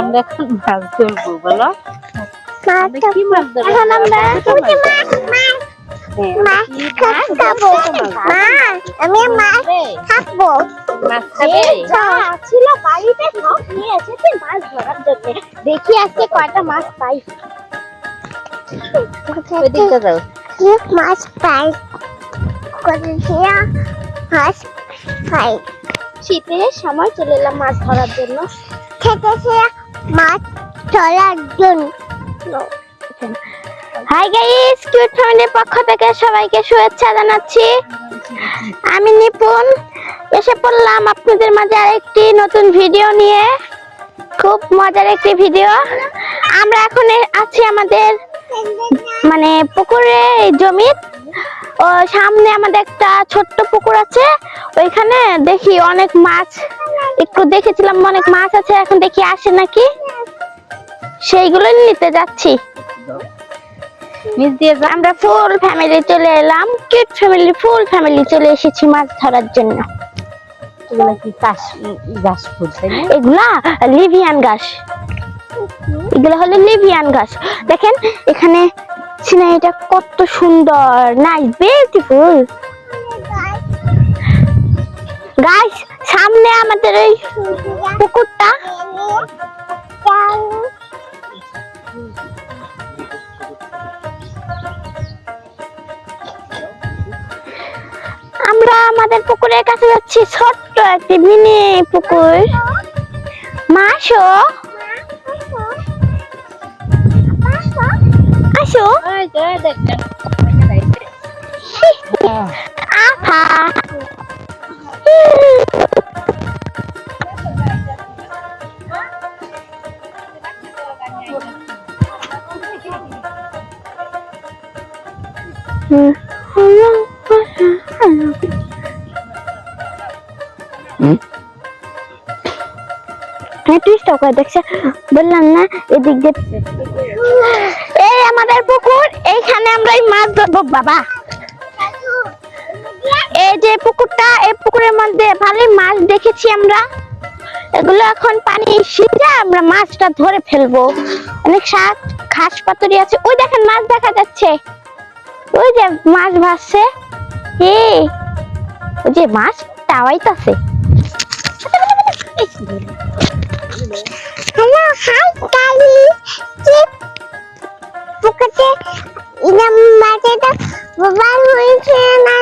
আমরা এখন মাছ ধরবো বলো। কি মাছ ধরবো? আমি মাছ খাব? মাছ খাবে? ছিল বাড়িতে নিয়ে এসেছে মাছ ধরার জন্য। দেখি আজকে কয়টা মাছ পাই। যাও মাছ পাই? কোথায় মাছ পাই শীতের সময় চলে এলাম মাছ ধরার জন্য। খেতেছে মাছ ধরার জন্য। হাই গাইস কিউট ফ্যামিলির পক্ষ থেকে সবাইকে শুভেচ্ছা জানাচ্ছি। আমি নিপুণ। এসে পড়লাম আপনাদের মাঝে আরেকটি নতুন ভিডিও নিয়ে। খুব মজার একটি ভিডিও আমরা এখন আছি আমাদের মানে পুকুরে জমি ও সামনে আমাদের একটা ছোট্ট পুকুর আছে। ওইখানে দেখি অনেক মাছ। একটু দেখেছিলাম অনেক মাছ আছে এখন দেখি আসে নাকি। সেইগুলো নিতে যাচ্ছি। আমরা ফুল ফ্যামিলি চলে এলাম। কিড ফ্যামিলি ফুল ফ্যামিলি চলে এসেছি মাছ ধরার জন্য। এগুলা লিভিয়ান ঘাস এগুলো হলো লিভিয়ান ঘাস। দেখেন এখানে সিনারিটা কত সুন্দর। নাইস বিউটিফুল গাইস সামনে আমাদের ওই পুকুরটা। আমরা আমাদের পুকুরের কাছে যাচ্ছি, ছোট্ট একটি মিনি পুকুর। মাসো আসো ওই যে দেখেন আফা হ্যাঁ তুই স্টপ করে দেখছে বললাম না এদিক আমাদের পুকুর, এইখানে আমরা এই মাছ ধরবো বাবা। এই যে পুকুরটা, এই পুকুরের মধ্যে ভালোই মাছ দেখেছি আমরা। এগুলো এখন পানি সিজে আমরা মাছটা ধরে ফেলব। অনেক শাক, ঘাস পাতুরি আছে। ওই দেখেন মাছ দেখা যাচ্ছে। ওই যে মাছ ভাসছে। এ ওই যে মাছ টাওয়াইতাছে। হাই কালি পুকুরতে ইলাম বাজেটা বাবার হয়েছে না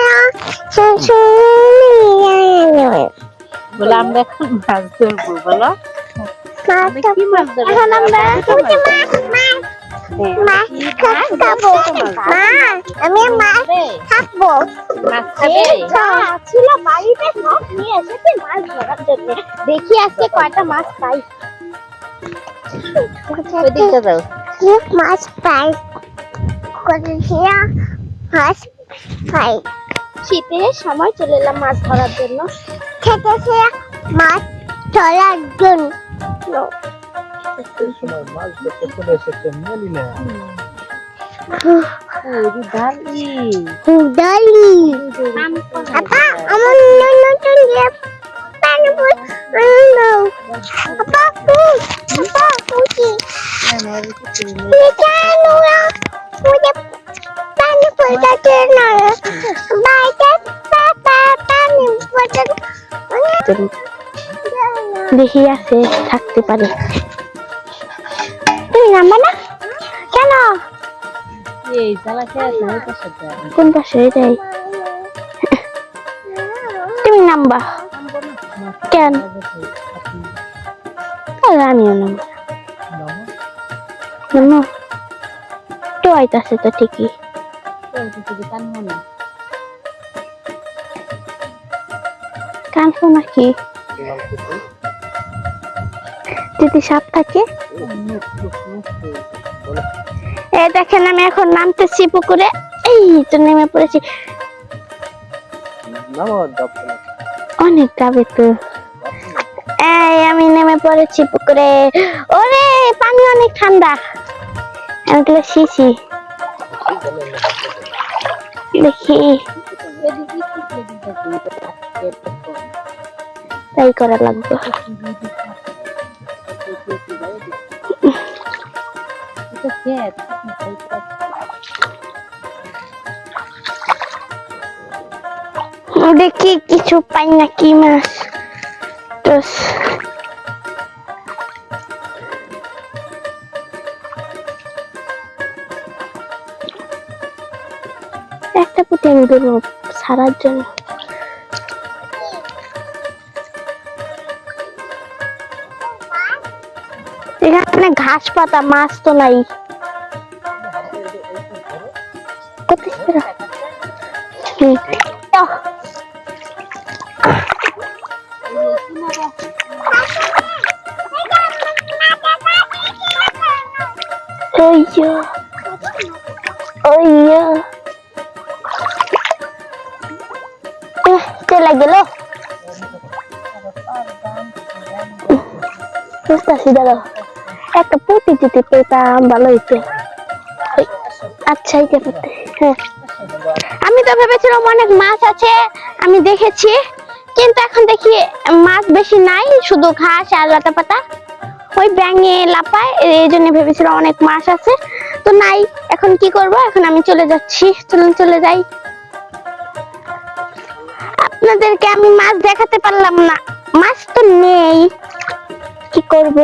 বলে আমরা এখন মাছ ধরবো বলো। কি মাছ ধরবো? এখন আমরা ছোট মাছ। মাছ হ্যাঁ, মাছ খাব। মাছ? মাছ আমি মাছ খাবে? খাব। মাছ খাবে? ছিল বাড়িতে সব নিয়ে এসেছে মাছ ধরার জন্য। দেখি আজকে কয়টা মাছ পাই। ওইদিকটা যাও মাছ পাই কোথায় মাছ পাই শীতের সময় চলে এলাম মাছ ধরার জন্য। খেতেছে মাছ ধরার জন্য। সময় মাছ ধরতে চলে এসেছে মেলিনা ওরে দালি ডালি আপা আমার নতুন যে পানি আপা ফুল আপা ফুটি জানো না মুঝে পানি ফুলটা কেন বাইরে পাপা পানি ফুলটা দেখি আছে থাকতে পারে তুমি নামবা না কেন এই জ্বালা খেয়ে আছে ওই পাশে যা। কোন পাশে এটাই তুমি নামবা কেন তাহলে আমিও নামবো নামো তো আইতাছে তো ঠিকই। নাকি? যদি সাপ থাকে? এই দেখেন, আমি এখন নামতেছি পুকুরে। এই তো নেমে পড়েছি। অনেক গাবে তো। এই, আমি নেমে পড়েছি পুকুরে। ওরে, পানি অনেক ঠান্ডা। আমি তো শিশি দেখি তাই করা লাগবে খেত দেখি কিছু পাই না কি মাছ তো আমি দেবো? সারার জন্য। এখানে ঘাস পাতা মাছ তো নাই। কোথায় দাদা। একটা পুঁতি যদি পেতাম, ভালো হইতো আচ্ছা হ্যাঁ। আমি তো ভেবেছিলাম অনেক মাছ আছে, আমি দেখেছি। কিন্তু এখন দেখি মাছ বেশি নাই, শুধু ঘাস আর লতা পাতা ওই ব্যাঙে লাপায় এই জন্য ভেবেছিলাম অনেক মাছ আছে। তো নাই, এখন কি করব? এখন আমি চলে যাচ্ছি। চলুন, চলে যাই। আপনাদেরকে আমি মাছ দেখাতে পারলাম না। মাছ তো নেই। কি করব?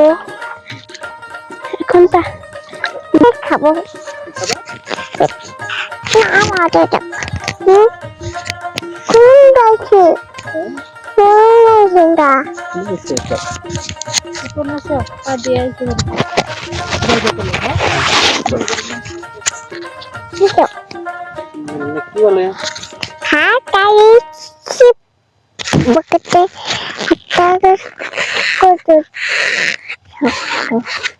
এখন তা খাব? না, আমার এটা কোন গাছে কি বলে? look at this. I got it. Look.